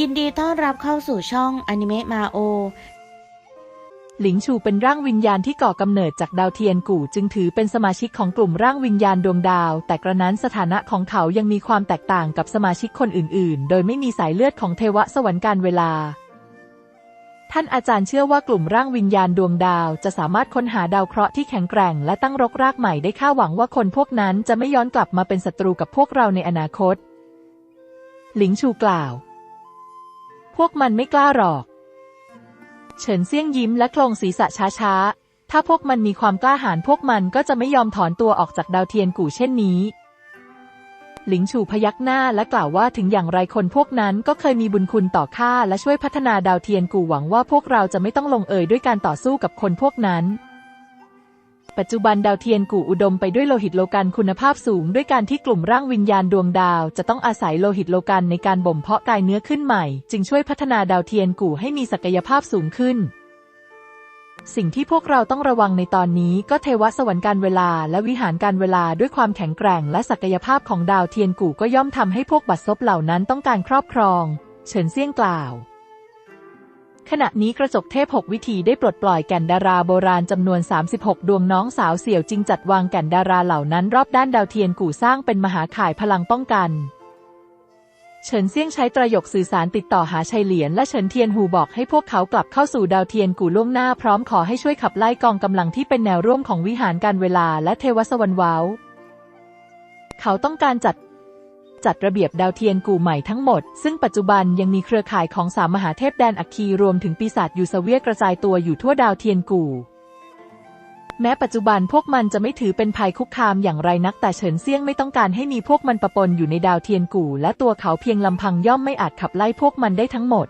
ยินดีต้อนรับเข้าสู่ช่องอนิเมะมาโอ หลิงชูเป็นร่างวิญญาณที่ก่อกำเนิดจากดาวเทียนกู่จึงถือเป็นสมาชิกของกลุ่มร่างวิญญาณดวงดาว แต่กระนั้นสถานะของเขายังมีความแตกต่างกับสมาชิกคนอื่น ๆ โดยไม่มีสายเลือดของเทวสวรรค์การเวลา ท่านอาจารย์เชื่อว่ากลุ่มร่างวิญญาณดวงดาวจะสามารถค้นหาดาวเคราะห์ที่แข็งแกร่ง และตั้งรกรากใหม่ได้ค่าหวังว่าคนพวกนั้นจะไม่ย้อนกลับมาเป็นศัตรูกับพวกเราในอนาคต หลิงชูกล่าว พวกมันไม่กล้าหรอก เฉินเซี่ยงยิ้มและโครงศีรษะช้าๆ ถ้าพวกมันมีความกล้าหาญพวกมันก็จะไม่ยอมถอนตัวออกจากดาวเทียนกู่เช่นนี้ หลิงฉูพยักหน้าและกล่าวว่าถึงอย่างไรคนพวกนั้นก็เคยมีบุญคุณต่อข้าและช่วยพัฒนาดาวเทียนกู่หวังว่าพวกเราจะไม่ต้องลงเอยด้วยการต่อสู้กับคนพวกนั้น ปัจจุบันดาวเทียนกู่อุดมไปด้วยโลหิตโลกันคุณภาพสูง ด้วยการที่กลุ่มร่างวิญญาณดวงดาว จะต้องอาศัยโลหิตโลกันในการบ่มเพาะกายเนื้อขึ้นใหม่ จึงช่วยพัฒนาดาวเทียนกู่ให้มีศักยภาพสูงขึ้น สิ่งที่พวกเราต้องระวังในตอนนี้ก็เทวสวรรค์การเวลาและวิหารการเวลาด้วยความแข็งแกร่ง และศักยภาพของดาวเทียนกู่ก็ย่อมทำให้พวกบัตรซบเหล่านั้นต้องการครอบครอง เฉินเซี่ยงกล่าว ขณะนี้กระจกเทพ 6 วิธีได้ปลดปล่อยแก่นดาราโบราณจำนวน 36 ดวงน้องสาวเสี่ยวจึงจัดวางแก่นดาราเหล่านั้นรอบด้านดาวเทียนกู่สร้างเป็นมหาข่ายพลังป้องกัน เฉินเซี่ยงใช้ตรโยกสื่อสารติดต่อหาชัยเหลียน และเฉินเทียนหูบอกให้พวกเขากลับเข้าสู่ดาวเทียนกู่ล่วงหน้าพร้อมขอให้ช่วยขับไล่กองกำลังที่เป็นแนวร่วมของวิหารการเวลาและเทวสวรรค์ว้าวเขาต้องการจัด จัดระเบียบดาวเทียนกู่ใหม่ทั้งหมด ซึ่งปัจจุบันยังมีเครือข่ายของสามมหาเทพแดนอัคคีรวมถึงปีศาจยูสเวียกระจายตัวอยู่ทั่วดาวเทียนกู่ แม้ปัจจุบันพวกมันจะไม่ถือเป็นภัยคุกคามอย่างไรนักแต่เฉินเซี่ยงไม่ต้องการให้มีพวกมันปะปนอยู่ในดาวเทียนกู่ และตัวเขาเพียงลำพังย่อมไม่อาจขับไล่พวกมันได้ทั้งหมด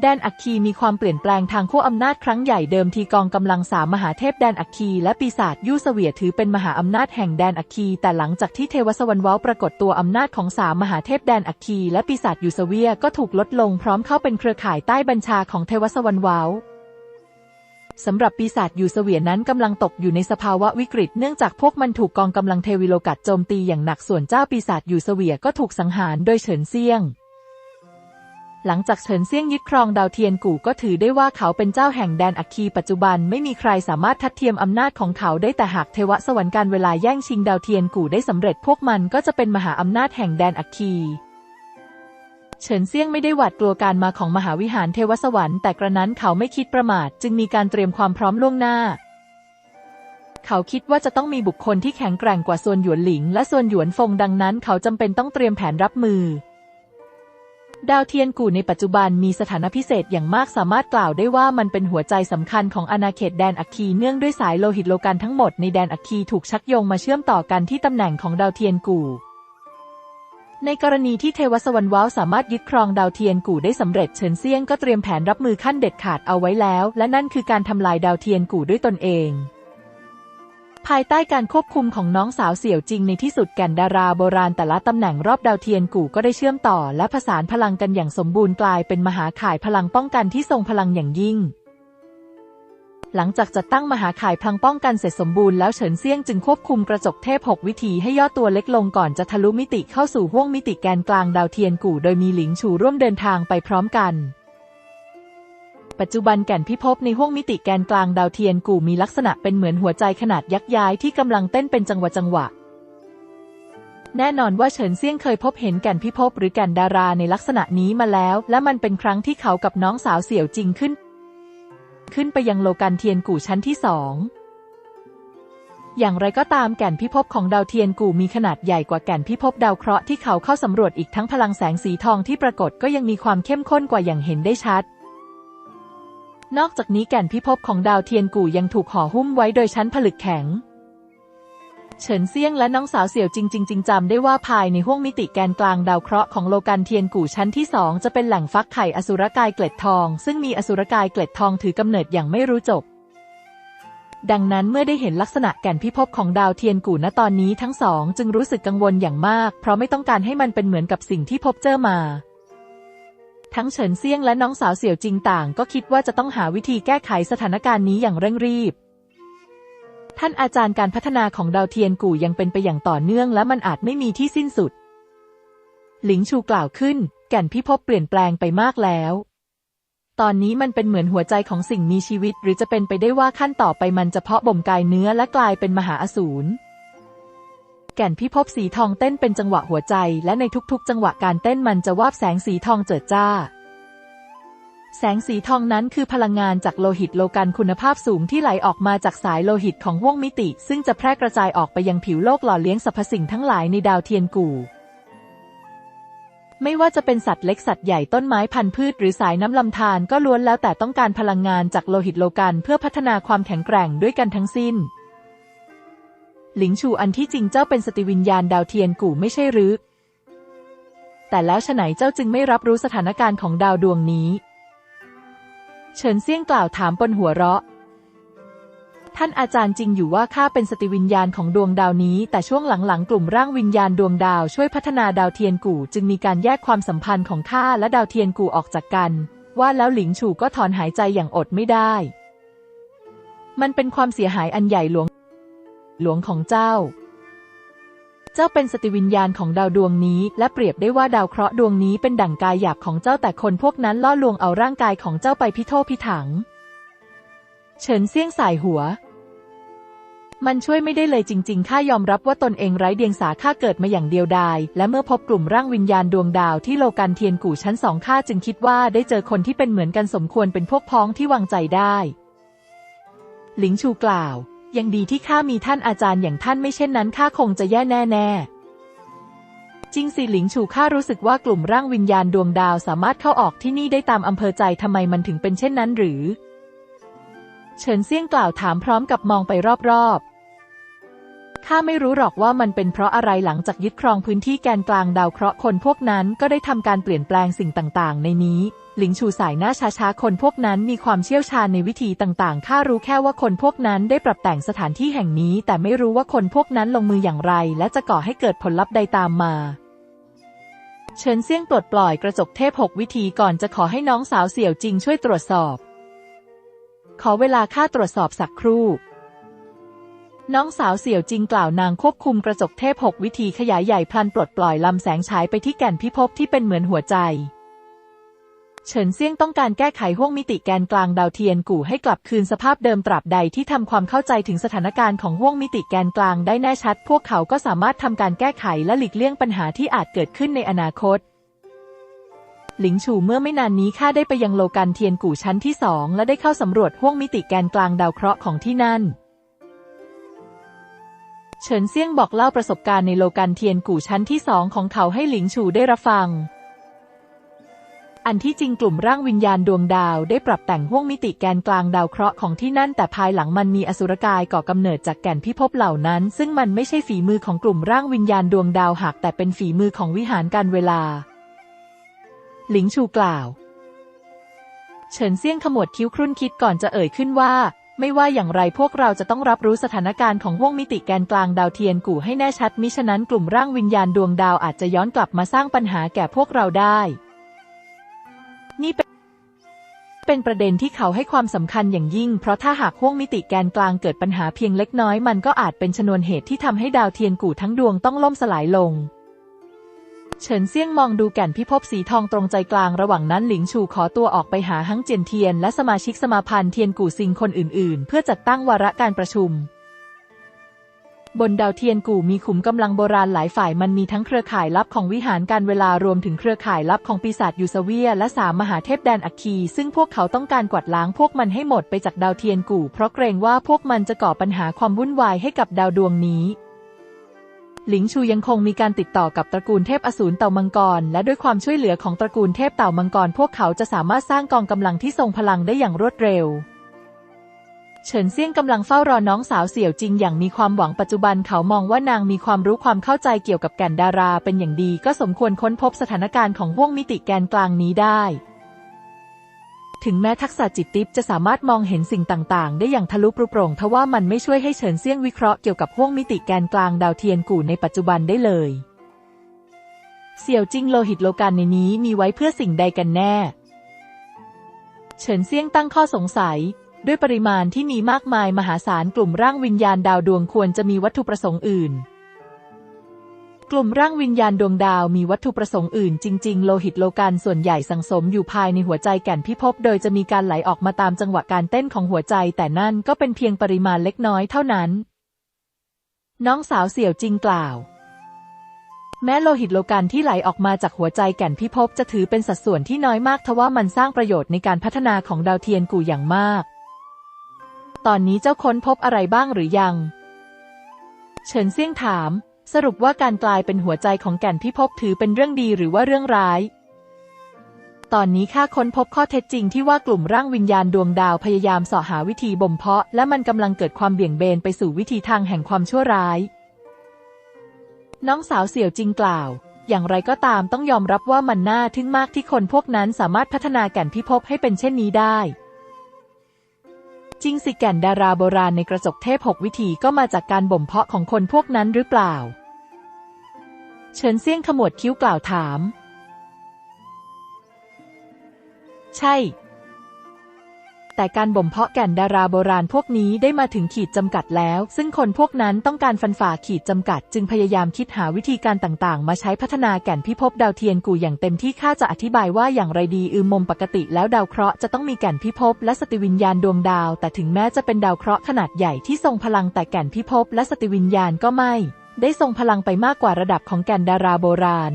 แดนอัคคีมีความเปลี่ยนแปลงทางขั้วอำนาจครั้งใหญ่เดิมทีกองกำลังสามมหาเทพแดนอัคคีและปีศาจยูเสเวียถือเป็นมหาอำนาจแห่งแดนอัคคีแต่หลังจากที่เทวสวรรค์ว้าปรากฏตัวอำนาจของสามมหาเทพแดนอัคคีและปีศาจยูเสเวียก็ถูกลดลงพร้อมเข้าเป็นเครือข่ายใต้บัญชาของเทวสวรรค์ว้าสำหรับปีศาจยูเสเวียนั้นกำลังตกอยู่ในสภาวะวิกฤตเนื่องจากพวกมันถูกกองกำลังเทวิโลกัดโจมตีอย่างหนักส่วนเจ้าปีศาจยูเสเวียก็ถูกสังหารโดยเฉินเซียง หลังจากเฉินเซี่ยงยึดครองดาวเทียนกู่ก็ถือได้ว่าเขาเป็นเจ้าแห่งแดนอัคคีปัจจุบันไม่มีใครสามารถทัดเทียมอำนาจของเขาได้แต่หากเทวสวรรค์การเวลาแย่งชิงดาวเทียนกู่ได้สำเร็จพวกมันก็จะเป็นมหาอำนาจแห่งแดนอัคคีเฉินเซี่ยงไม่ได้หวาดกลัวการมาของมหาวิหารเทวสวรรค์แต่กระนั้นเขาไม่คิดประมาทจึงมีการเตรียมความพร้อมล่วงหน้า เขาคิดว่าจะต้องมีบุคคลที่แข็งแกร่งกว่าส่วนหยวนหลิง และส่วนหยวนฟงดังนั้น เขาจำเป็นต้องเตรียมแผนรับมือ ดาวเทียนกู่ในปัจจุบันมีสถานะพิเศษอย่างมากสามารถกล่าวได้ว่ามันเป็นหัวใจสำคัญของอาณาเขตแดนอัคคีเนื่องด้วยสายโลหิตโลกันทั้งหมดในแดนอัคคีถูกชักโยงมาเชื่อมต่อกันที่ตำแหน่งของดาวเทียนกู่ ในกรณีที่เทวสวรรค์ว้าวสามารถยึดครองดาวเทียนกู่ได้สำเร็จเฉินเซียงก็เตรียมแผนรับมือขั้นเด็ดขาดเอาไว้แล้ว และนั่นคือการทำลายดาวเทียนกู่ด้วยตนเอง ภายใต้การควบคุมของน้องสาวเสี่ยวจริงในที่สุดแก่นดาราโบราณแต่ละตำแหน่งรอบดาวเทียนกู่ก็ได้เชื่อมต่อ และผสานพลังกันอย่างสมบูรณ์กลายเป็นมหาข่ายพลังป้องกันที่ทรงพลังอย่างยิ่ง หลังจากจัดตั้งมหาข่ายพลังป้องกันเสร็จสมบูรณ์แล้วเฉินเซี่ยงจึงควบคุมกระจกเทพ6วิธีให้ย่อตัวเล็กลงก่อนจะทะลุมิติเข้าสู่ห้วงมิติแกนกลางดาวเทียนกู่โดยมีหลิงฉูร่วมเดินทางไปพร้อมกัน ปัจจุบันแก่นพิภพในห้วงมิติแกนกลางดาวเทียนกู่มีลักษณะเป็นเหมือนหัวใจขนาดยักษ์ย้ายที่กำลังเต้นเป็นจังหวะจังหวะ แน่นอนว่าเฉินเซี่ยงเคยพบเห็นแก่นพิภพหรือแก่นดาราในลักษณะนี้มาแล้ว และมันเป็นครั้งที่เขากับน้องสาวเสี่ยวจริงขึ้น ขึ้นไปยังโลกันเทียนกู่ชั้นที่สองอย่างไรก็ตามแก่นพิภพของดาวเทียนกู่มีขนาดใหญ่กว่าแก่นพิภพดาวเคราะห์ที่เขาเข้าสำรวจอีกทั้งพลังแสงสีทองที่ปรากฏก็ยังมีความเข้มข้นกว่าอย่างเห็นได้ชัด นอกจากนี้แก่นพิภพของดาวเทียนกู่ยังถูกห่อหุ้มไว้โดยชั้นผลึกแข็ง เฉินเซี่ยงและน้องสาวเสี่ยวจริงจริงๆจำได้ว่าภายในห้วงมิติแกนกลางดาวเคราะห์ของโลกันเทียนกู่ชั้นที่สองจะเป็นแหล่งฟักไข่อสุรกายเกล็ดทอง ซึ่งมีอสุรกายเกล็ดทองถือกำเนิดอย่างไม่รู้จบ ดังนั้นเมื่อได้เห็นลักษณะแก่นพิภพของดาวเทียนกู่ณตอนนี้ทั้งสองจึงรู้สึกกังวลอย่างมาก เพราะไม่ต้องการให้มันเป็นเหมือนกับสิ่งที่พบเจอมา ทั้งเฉินเซี่ยงและน้องสาวเสี่ยวจริงต่าง ก็คิดว่าจะต้องหาวิธีแก้ไขสถานการณ์นี้อย่างเร่งรีบ ท่านอาจารย์การพัฒนาของดาวเทียนกู่ยังเป็นไปอย่างต่อเนื่อง และมันอาจไม่มีที่สิ้นสุด หลิงชูกล่าวขึ้น แก่นพิภพเปลี่ยนแปลงไปมากแล้ว ตอนนี้มันเป็นเหมือนหัวใจของสิ่งมีชีวิต หรือจะเป็นไปได้ว่าขั้นต่อไปมันจะเพาะบ่มกายเนื้อและกลายเป็นมหาอสูร แก่นพิภพสีทองเต้นเป็นจังหวะหัวใจ และในทุกๆ จังหวะการเต้นมันจะวาบแสงสีทองเจิดจ้า แสงสีทองนั้นคือพลังงานจากโลหิตโลกันคุณภาพสูงที่ไหลออกมาจากสายโลหิตของห้วงมิติ ซึ่งจะแพร่กระจายออกไปยังผิวโลกหล่อเลี้ยงสรรพสิ่งทั้งหลายในดาวเทียนกู่ไม่ว่าจะเป็นสัตว์เล็กสัตว์ใหญ่ต้นไม้พันธุ์พืชหรือสายน้ำลำธารก็ล้วนแล้วแต่ต้องการพลังงานจากโลหิตโลกันเพื่อพัฒนาความแข็งแกร่งด้วยกันทั้งสิ้น หลิงชูอันที่จริงเจ้าเป็นสติวิญญาณดาวเทียนกู่ไม่ใช่หรือ แต่แล้วฉไหนเจ้าจึงไม่รับรู้สถานการณ์ของดาวดวงนี้ เฉินเซี่ยงกล่าวถามปนหัวเราะ ท่านอาจารย์จริงอยู่ว่าข้าเป็นสติวิญญาณของดวงดาวนี้ แต่ช่วงหลังๆ กลุ่มร่างวิญญาณดวงดาวช่วยพัฒนาดาวเทียนกู่ จึงมีการแยกความสัมพันธ์ของข้าและดาวเทียนกู่ออกจากกัน ว่าแล้วหลิงฉูก็ถอนหายใจอย่างอดไม่ได้ มันเป็นความเสียหายอันใหญ่หลวง หลวงของเจ้า เจ้าเป็นสติวิญญาณของดาวดวงนี้ และเปรียบได้ว่าดาวเคราะห์ดวงนี้เป็นดั่งกายหยาบของเจ้าแต่คนพวกนั้นล่อลวงเอาร่างกายของเจ้าไปพิโทพิถัง เฉินเซี่ยงสายหัวมันช่วยไม่ได้เลยจริงๆ ข้ายอมรับว่าตนเองไร้เดียงสาข้าเกิดมาอย่างเดียวดาย และเมื่อพบกลุ่มร่างวิญญาณดวงดาวที่โลกันเทียนกู่ชั้นสองข้าจึงคิดว่าได้เจอคนที่เป็นเหมือนกันสมควรเป็นพวกพ้องที่วางใจได้ หลิงชูกล่าว ยังดีที่ข้ามีท่านอาจารย์อย่างท่านไม่เช่นนั้นข้าคงจะแย่แน่ๆจริงสิหลิงชูข้ารู้สึกว่ากลุ่มร่างวิญญาณดวงดาวสามารถเข้าออกที่นี่ได้ตามอำเภอใจทำไมมันถึงเป็นเช่นนั้นหรือ เฉินเซี่ยงกล่าวถามพร้อมกับมองไปรอบๆ ข้าไม่รู้หรอกว่ามันเป็นเพราะอะไรหลังจากยึดครองพื้นที่แกนกลางดาวเคราะห์คนพวกนั้นก็ได้ทำการเปลี่ยนแปลงสิ่งต่างๆ ในนี้ หลิงชูสายหน้าช้าๆ คนพวกนั้นมีความเชี่ยวชาญในวิธีต่างๆ ข้ารู้แค่ว่าคนพวกนั้นได้ปรับแต่งสถานที่แห่งนี้ แต่ไม่รู้ว่าคนพวกนั้นลงมืออย่างไร และจะก่อให้เกิดผลลัพธ์ใดตามมาเฉินเซี่ยงปลดปล่อยกระจกเทพหกวิธีก่อนจะขอให้น้องสาวเสี่ยวจริงช่วยตรวจสอบ ขอเวลาข้าตรวจสอบสักครู่ น้องสาวเสี่ยวจริงกล่าวนางควบคุมกระจกเทพหกวิธีขยายใหญ่พลันปลดปล่อยลำแสงฉายไปที่แก่นพิภพที่เป็นเหมือนหัวใจ เฉินเซี่ยงต้องการแก้ไขห้วงมิติแกนกลางดาวเทียนกู่ให้กลับคืนสภาพเดิมตราบใดที่ทำความเข้าใจถึงสถานการณ์ของห้วงมิติแกนกลางได้แน่ชัด พวกเขาก็สามารถทำการแก้ไขและหลีกเลี่ยงปัญหาที่อาจเกิดขึ้นในอนาคตหลิงฉูเมื่อไม่นานนี้ข้าได้ไปยังโลกันเทียนกู่ชั้นที่สองและได้เข้าสำรวจห้วงมิติแกนกลางดาวเคราะห์ของที่นั่น เฉินเซี่ยงบอกเล่าประสบการณ์ในโลกันเทียนกู่ชั้นที่สองของเขาให้หลิงฉูได้รับฟัง อันที่จริงกลุ่มร่างวิญญาณดวงดาวได้ปรับแต่งห้วงมิติแกนกลางดาวเคราะห์ของที่นั่นแต่ภายหลังมันมีอสุรกายก่อกำเนิดจากแก่นพิภพเหล่านั้น ซึ่งมันไม่ใช่ฝีมือของกลุ่มร่างวิญญาณดวงดาวหากแต่เป็นฝีมือของวิหารการเวลา หลิงชูกล่าว เฉินเซี่ยงขมวดคิ้วครุ่นคิดก่อนจะเอ่ยขึ้นว่า ไม่ว่าอย่างไรพวกเราจะต้องรับรู้สถานการณ์ของวงมิติแกนกลางดาวเทียนกู่ให้แน่ชัดมิฉะนั้นกลุ่มร่างวิญญาณดวงดาวอาจจะย้อนกลับมาสร้างปัญหาแก่พวกเราได้ นี่เป็นเป็นประเด็นที่เขาให้ความสำคัญอย่างยิ่ง เพราะถ้าหากห้วงมิติแกนกลางเกิดปัญหาเพียงเล็กน้อย มันก็อาจเป็นชนวนเหตุที่ทำให้ดาวเทียนกู่ทั้งดวงต้องล่มสลายลง เฉินเซี่ยงมองดูแก่นพิภพสีทองตรงใจกลางระหว่างนั้นหลิงชูขอตัวออกไปหาฮั่งเจียนเทียนและสมาชิกสมาพันธ์เทียนกู่ซิงคนอื่นๆ เพื่อจัดตั้งวาระการประชุม บนดาวเทียนกู่มีขุมกำลังโบราณหลายฝ่ายมันมีทั้งเครือข่ายลับของวิหารการเวลารวมถึงเครือข่ายลับของปีศาจยูซเวีย และสามมหาเทพแดนอัคคี ซึ่งพวกเขาต้องการกวาดล้างพวกมันให้หมดไปจากดาวเทียนกู่ เพราะเกรงว่าพวกมันจะก่อปัญหาความวุ่นวายให้กับดาวดวงนี้ หลิงชูยังคงมีการติดต่อกับตระกูลเทพอสูรเต่ามังกร และด้วยความช่วยเหลือของตระกูลเทพเต่ามังกร พวกเขาจะสามารถสร้างกองกำลังที่ทรงพลังได้อย่างรวดเร็ว เฉินเซี่ยงกำลังเฝ้ารอน้องสาวเสี่ยวจริงอย่างมีความหวังปัจจุบันเขามองว่านางมีความรู้ความเข้าใจเกี่ยวกับแก่นดาราเป็นอย่างดี ก็สมควรค้นพบสถานการณ์ของห้วงมิติแกนกลางนี้ได้ ถึงแม้ทักษะจิตติปจะสามารถมองเห็นสิ่งต่างๆ ได้อย่างทะลุปรุโปร่งทว่ามันไม่ช่วยให้เฉินเซี่ยงวิเคราะห์เกี่ยวกับห้วงมิติแกนกลางดาวเทียนกู่ในปัจจุบันได้เลย เสี่ยวจิงโลหิตโลกันในนี้มีไว้เพื่อสิ่งใดกันแน่ เฉินเซี่ยงตั้งข้อสงสัย ด้วยปริมาณที่มีมากมายมหาศาลกลุ่มร่างวิญญาณดาวดวงควรจะมีวัตถุประสงค์อื่น กลุ่มร่างวิญญาณดวงดาวมีวัตถุประสงค์อื่นจริง ๆ โลหิตโลกันส่วนใหญ่สังสมอยู่ภายในหัวใจแก่นพิภพโดยจะมีการไหลออกมาตามจังหวะการเต้นของหัวใจ แต่นั่นก็เป็นเพียงปริมาณเล็กน้อยเท่านั้น น้องสาวเสี่ยวจริงกล่าว แม้โลหิตโลกันที่ไหลออกมาจากหัวใจแก่นพิภพจะถือเป็นสัดส่วนที่น้อยมากทว่ามันสร้างประโยชน์ในการพัฒนาของดาวเทียนกูอย่างมาก ตอนนี้เจ้าค้นพบอะไรบ้างหรือยัง เฉินเซี่ยงถาม สรุปว่าการกลายเป็นหัวใจของแก่นพิภพถือเป็นเรื่องดีหรือว่าเรื่องร้าย ตอนนี้ข้าค้นพบข้อเท็จจริงที่ว่ากลุ่มร่างวิญญาณดวงดาวพยายามเสาะหาวิธีบ่มเพาะ และมันกำลังเกิดความเบี่ยงเบนไปสู่วิธีทางแห่งความชั่วร้าย น้องสาวเสี่ยวจริงกล่าว อย่างไรก็ตามต้องยอมรับว่ามันน่าทึ่งมากที่คนพวกนั้นสามารถพัฒนาแก่นพิภพให้เป็นเช่นนี้ได้จริงสิแก่นดาราโบราณในกระจกเทพหกวิธีก็มาจากการบ่มเพาะของคนพวกนั้นหรือเปล่า เฉินเซี่ยงขมวดคิ้วกล่าวถาม ใช่ แต่การบ่มเพาะแก่นดาราโบราณพวกนี้ได้มาถึงขีดจำกัดแล้ว ซึ่งคนพวกนั้นต้องการฟันฝ่าขีดจำกัด จึงพยายามคิดหาวิธีการต่างๆ มาใช้พัฒนาแก่นพิภพดาวเทียนกูอย่างเต็มที่ข้าจะอธิบายว่าอย่างไรดีอืมมมปกติแล้วดาวเคราะห์จะต้องมีแก่นพิภพและสติวิญญาณดวงดาว แต่ถึงแม้จะเป็นดาวเคราะห์ขนาดใหญ่ที่ทรงพลังแต่แก่นพิภพและสติวิญญาณก็ไม่ ได้ทรงพลังไปมากกว่าระดับของแก่นดาราโบราณ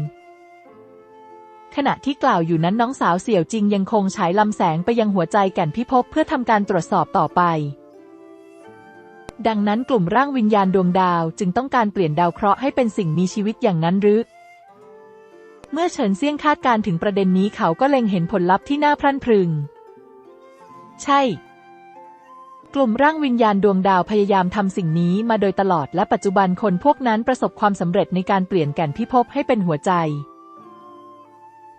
ขณะที่กล่าวอยู่นั้นน้องสาวเสี่ยวจริงยังคงฉายลำแสงไปยังหัวใจแก่นพิภพเพื่อทำการตรวจสอบต่อไป ดังนั้นกลุ่มร่างวิญญาณดวงดาวจึงต้องการเปลี่ยนดาวเคราะห์ให้เป็นสิ่งมีชีวิตอย่างนั้นหรือเมื่อเฉินเซี่ยงคาดการถึงประเด็นนี้เขาก็เล็งเห็นผลลัพธ์ที่น่าพรั่นพรึง ใช่ กลุ่มร่างวิญญาณดวงดาวพยายามทำสิ่งนี้มาโดยตลอดและปัจจุบันคนพวกนั้นประสบความสำเร็จในการเปลี่ยนแก่นพิภพให้เป็นหัวใจ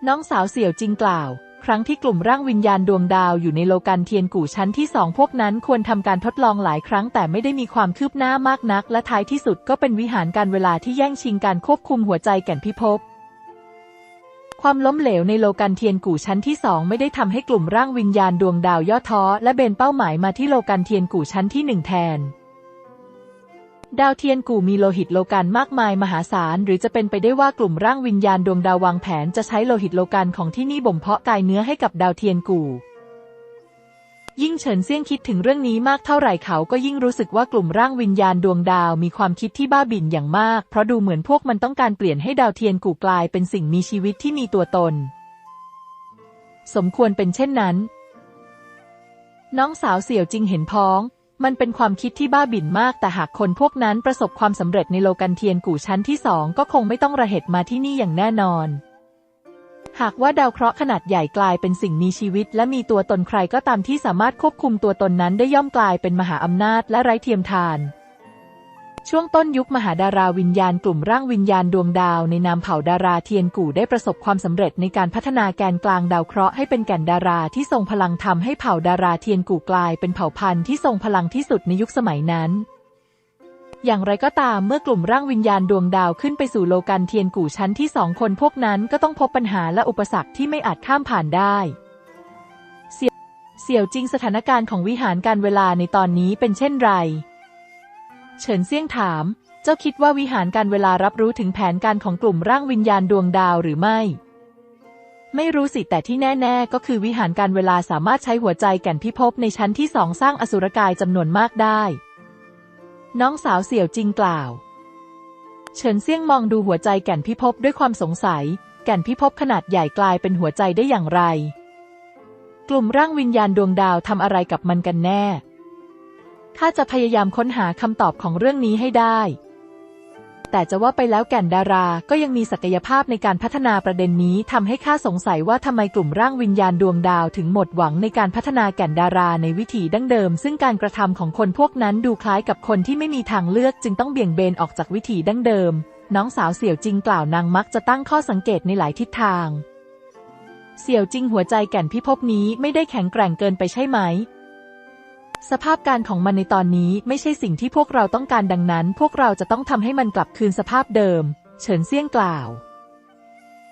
น้องสาวเสี่ยวจิงกล่าว ครั้งที่กลุ่มร่างวิญญาณดวงดาวอยู่ในโลกันเทียนกู่ชั้นที่สองพวกนั้นควรทำการทดลองหลายครั้งแต่ไม่ได้มีความคืบหน้ามากนัก และท้ายที่สุดก็เป็นวิหารการเวลาที่แย่งชิงการควบคุมหัวใจแก่นพิภพ ความล้มเหลวในโลกันเทียนกู่ชั้นที่สองไม่ได้ทำให้กลุ่มร่างวิญญาณดวงดาวย่อท้อและเบนเป้าหมายมาที่โลกันเทียนกู่ชั้นที่หนึ่งแทน ดาวเทียนกู่มีโลหิตโลกันมากมายมหาศาล หรือจะเป็นไปได้ว่ากลุ่มร่างวิญญาณดวงดาววางแผนจะใช้โลหิตโลกันของที่นี่บ่มเพาะกายเนื้อให้กับดาวเทียนกู่ ยิ่งเฉินเซี่ยงคิดถึงเรื่องนี้มากเท่าไหร่เขาก็ยิ่งรู้สึกว่ากลุ่มร่างวิญญาณดวงดาวมีความคิดที่บ้าบิ่นอย่างมาก เพราะดูเหมือนพวกมันต้องการเปลี่ยนให้ดาวเทียนกู่กลายเป็นสิ่งมีชีวิตที่มีตัวตน สมควรเป็นเช่นนั้น น้องสาวเสี่ยวจริงเห็นพ้อง มันเป็นความคิดที่บ้าบิ่นมาก แต่หากคนพวกนั้นประสบความสำเร็จในโลกันเทียนกู่ชั้นที่สองก็คงไม่ต้องระเหตุมาที่นี่อย่างแน่นอน หากว่าดาวเคราะห์ขนาดใหญ่กลายเป็นสิ่งมีชีวิต และมีตัวตนใครก็ตามที่สามารถควบคุมตัวตนนั้นได้ย่อมกลายเป็นมหาอำนาจและไร้เทียมทาน ช่วงต้นยุคมหาดาราวิญญาณกลุ่มร่างวิญญาณดวงดาวในนามเผ่าดาราเทียนกู่ได้ประสบความสำเร็จในการพัฒนาแกนกลางดาวเคราะห์ให้เป็นแก่นดาราที่ทรงพลังทำให้เผ่าดาราเทียนกู่กลายเป็นเผ่าพันธุ์ที่ทรงพลังที่สุดในยุคสมัยนั้น อย่างไรก็ตามเมื่อกลุ่มร่างวิญญาณดวงดาวขึ้นไปสู่โลกันเทียนกู่ชั้นที่สองคนพวกนั้นก็ต้องพบปัญหาและอุปสรรคที่ไม่อาจข้ามผ่านได้เสี่ยวจริงสถานการณ์ของวิหารการเวลาในตอนนี้เป็นเช่นไร เฉินเซี่ยงถาม เจ้าคิดว่าวิหารการเวลารับรู้ถึงแผนการของกลุ่มร่างวิญญาณดวงดาวหรือไม่ ไม่รู้สิแต่ที่แน่ ๆ ก็คือวิหารการเวลาสามารถใช้หัวใจแก่นพิภพในชั้นที่สองสร้างอสุรกายจำนวนมากได้ น้องสาวเสี่ยวจริงกล่าว เฉินเซี่ยงมองดูหัวใจแก่นพิภพด้วยความสงสัย แก่นพิภพขนาดใหญ่กลายเป็นหัวใจได้อย่างไร กลุ่มร่างวิญญาณดวงดาวทำอะไรกับมันกันแน่ข้าจะพยายามค้นหาคำตอบของเรื่องนี้ให้ได้ แต่จะว่าไปแล้วแก่นดาราก็ยังมีศักยภาพในการพัฒนาประเด็นนี้ทำให้ข้าสงสัยว่าทำไมกลุ่มร่างวิญญาณดวงดาวถึงหมดหวังในการพัฒนาแก่นดาราในวิถีดั้งเดิม ซึ่งการกระทำของคนพวกนั้นดูคล้ายกับคนที่ไม่มีทางเลือกจึงต้องเบี่ยงเบนออกจากวิถีดั้งเดิม น้องสาวเสี่ยวจริงกล่าวนางมักจะตั้งข้อสังเกตในหลายทิศทาง เสี่ยวจริงหัวใจแก่นพิภพนี้ไม่ได้แข็งแกร่งเกินไปใช่ไหม สภาพการของมันในตอนนี้ไม่ใช่สิ่งที่พวกเราต้องการดังนั้น พวกเราจะต้องทำให้มันกลับคืนสภาพเดิม เฉินเซี่ยงกล่าว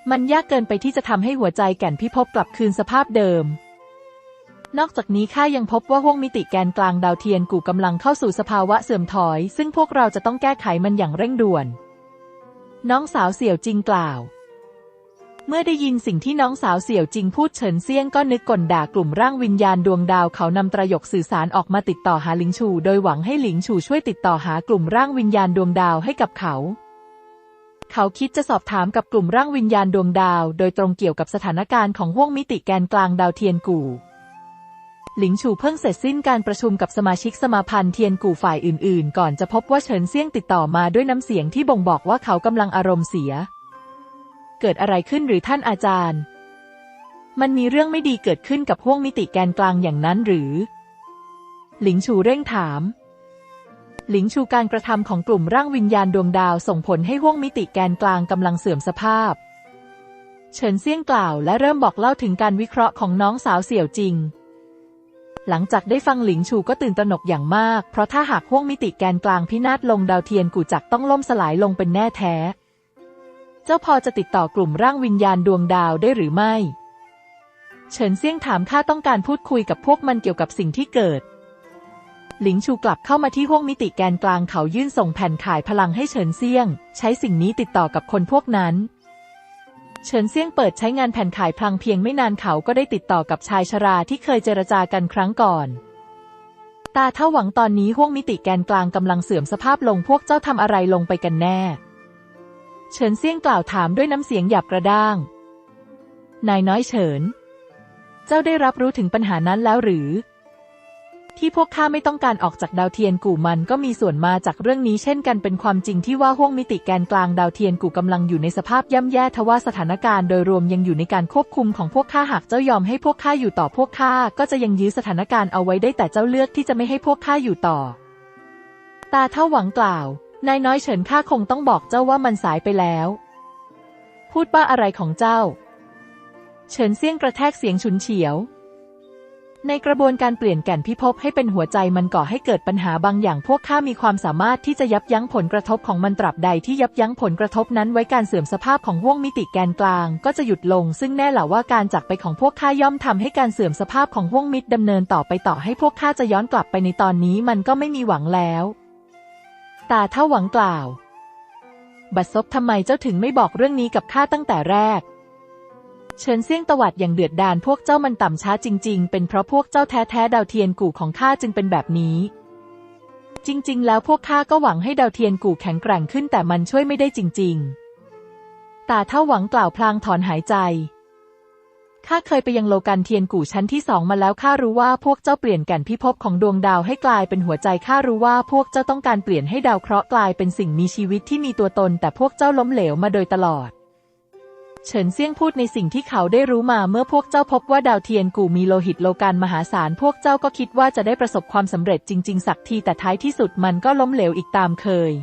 มันยากเกินไปที่จะทำให้หัวใจแก่นพิภพกลับคืนสภาพเดิม นอกจากนี้ข้ายังพบว่าห้วงมิติแกนกลางดาวเทียนกู่กำลังเข้าสู่สภาวะเสื่อมถอย ซึ่งพวกเราจะต้องแก้ไขมันอย่างเร่งด่วน น้องสาวเสี่ยวจริงกล่าว เมื่อได้ยินสิ่งที่น้องสาวเสี่ยวจริงพูดเฉินเซี่ยงก็นึกกลด่ากลุ่มร่างวิญญาณดวงดาวเขานำประโยคสื่อสารออกมาติดต่อหาหลิงชู โดยหวังให้หลิงชูช่วยติดต่อหากลุ่มร่างวิญญาณดวงดาวให้กับเขา เขาคิดจะสอบถามกับกลุ่มร่างวิญญาณดวงดาว โดยตรงเกี่ยวกับสถานการณ์ของห้วงมิติแกนกลางดาวเทียนกู่หลิงชูเพิ่งเสร็จสิ้นการประชุมกับสมาชิกสมาพันธ์เทียนกู่ฝ่ายอื่นๆ ก่อนจะพบว่าเฉินเซี่ยงติดต่อมาด้วยน้ำเสียงที่บ่งบอกว่าเขากำลังอารมณ์เสีย เกิดอะไรขึ้นหรือท่านอาจารย์ มันมีเรื่องไม่ดีเกิดขึ้นกับห้วงมิติแกนกลางอย่างนั้นหรือ หลิงชูเร่งถาม หลิงชูการกระทำของกลุ่มร่างวิญญาณดวงดาวส่งผลให้ห้วงมิติแกนกลางกำลังเสื่อมสภาพ เฉินเซี่ยงกล่าวและเริ่มบอกเล่าถึงการวิเคราะห์ของน้องสาวเสี่ยวจริงหลังจากได้ฟังหลิงชูก็ตื่นตระหนกอย่างมาก เพราะถ้าหากห้วงมิติแกนกลางพินาศลงดาวเทียนกูจักต้องล่มสลายลงเป็นแน่แท้ เจ้าพอจะติดต่อกลุ่มร่างวิญญาณดวงดาวได้หรือไม่ เฉินเซี่ยงถามข้าต้องการพูดคุยกับพวกมันเกี่ยวกับสิ่งที่เกิด หลิงชูกลับเข้ามาที่ห้วงมิติแกนกลางเขายื่นส่งแผ่นขายพลังให้เฉินเซี่ยง ใช้สิ่งนี้ติดต่อกับคนพวกนั้นเฉินเซี่ยงเปิดใช้งานแผ่นขายพลังเพียงไม่นานเขาก็ได้ติดต่อกับชายชราที่เคยเจรจากันครั้งก่อน ตาเท่าหวังตอนนี้ห้วงมิติแกนกลางกำลังเสื่อมสภาพลงพวกเจ้าทำอะไรลงไปกันแน่ เฉินเซี่ยงกล่าวถามด้วยน้ำเสียงหยาบกระด้าง นายน้อยเฉิน เจ้าได้รับรู้ถึงปัญหานั้นแล้วหรือ ที่พวกข้าไม่ต้องการออกจากดาวเทียนกู่มันก็มีส่วนมาจากเรื่องนี้เช่นกันเป็นความจริงที่ว่าห้วงมิติแกนกลางดาวเทียนกู่กำลังอยู่ในสภาพย่ำแย่ทว่าสถานการณ์โดยรวมยังอยู่ในการควบคุมของพวกข้าหากเจ้ายอมให้พวกข้าอยู่ต่อพวกข้าก็จะยังยื้อสถานการณ์เอาไว้ได้แต่เจ้าเลือกที่จะไม่ให้พวกข้าอยู่ต่อ ตาเท่าหวังกล่าว นายน้อยเฉินข้าคงต้องบอกเจ้าว่ามันสายไปแล้ว พูดบ้าอะไรของเจ้า เฉินเซี่ยงกระแทกเสียงฉุนเฉียว ในกระบวนการเปลี่ยนแก่นพิภพให้เป็นหัวใจมันก่อให้เกิดปัญหาบางอย่างพวกข้ามีความสามารถที่จะยับยั้งผลกระทบของมันตราบใดที่ยับยั้งผลกระทบนั้นไว้การเสื่อมสภาพของห้วงมิติแกนกลาง ก็จะหยุดลง ซึ่งแน่แหละว่าการจากไปของพวกข้าย่อมทำให้การเสื่อมสภาพของห้วงมิตรดำเนินต่อไปต่อให้พวกข้าจะย้อนกลับไปในตอนนี้มันก็ไม่มีหวังแล้ว ตาเท่าหวังกล่าว บัดซบทำไมเจ้าถึงไม่บอกเรื่องนี้กับข้าตั้งแต่แรก เชิญเสี่ยงตวัดอย่างเดือดดาลพวกเจ้ามันต่ำช้าจริง ๆ เป็นเพราะพวกเจ้าแท้ๆดาวเทียนกู่ของข้าจึงเป็นแบบนี้ จริง ๆ แล้วพวกข้าก็หวังให้ดาวเทียนกู่แข็งแกร่งขึ้นแต่มันช่วยไม่ได้จริง ๆ ตาเท่าหวังกล่าวพลางถอนหายใจ ข้าเคยไปยังโลกันเทียนกู่ชั้นที่สองมาแล้วข้ารู้ว่าพวกเจ้าเปลี่ยนแก่นพิภพของดวงดาวให้กลายเป็นหัวใจข้ารู้ว่าพวกเจ้าต้องการเปลี่ยนให้ดาวเคราะห์กลายเป็นสิ่งมีชีวิตที่มีตัวตน แต่พวกเจ้าล้มเหลวมาโดยตลอด เฉินเซียงพูดในสิ่งที่เขาได้รู้มาเมื่อพวกเจ้าพบว่าดาวเทียนกู่มีโลหิตโลกันมหาศาลพวกเจ้าก็คิดว่าจะได้ประสบความสำเร็จจริง ๆ สักทีแต่ท้ายที่สุดมันก็ล้มเหลวอีกตามเคย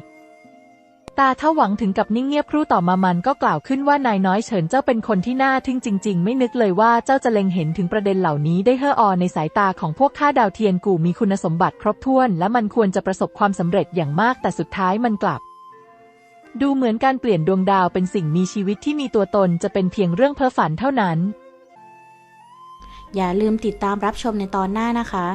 ตาเท่าหวังถึงกับนิ่งเงียบครู่ต่อมามันก็กล่าวขึ้นว่านายน้อยเฉินเจ้าเป็นคนที่น่าทึ่งจริง ๆ ไม่นึกเลยว่าเจ้าจะเล็งเห็นถึงประเด็นเหล่านี้ได้เฮ่อออในสายตาของพวกข้าดาวเทียนกูมีคุณสมบัติครบถ้วน และมันควรจะประสบความสำเร็จอย่างมากแต่สุดท้ายมันกลับ ดูเหมือนการเปลี่ยนดวงดาวเป็นสิ่งมีชีวิตที่มีตัวตนจะเป็นเพียงเรื่องเพ้อฝันเท่านั้น อย่าลืมติดตามรับชมในตอนหน้านะคะ